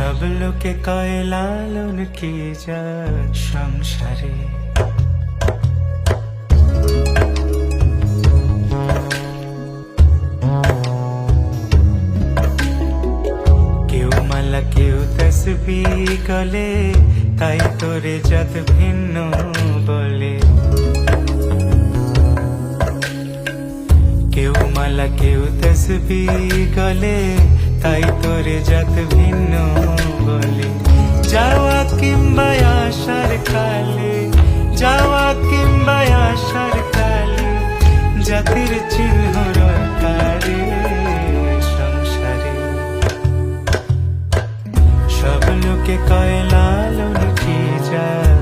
সব লোকে কয়, লালন কি জাত সংসারে? কেউ মালা, কেউ তসবি গলে, তাই তোরে যত ভিন্ন বলে। কেউ মালা, কেউ তসবি গলে তাই তোরে যত ভিন্ন বলে। যাওয়া কিংবা আসার কালে, যাওয়া কিংবা আসার কালে, জাতির চিহ্ন রকারে সংসারে। সব লোকে কয় লালন কি জাত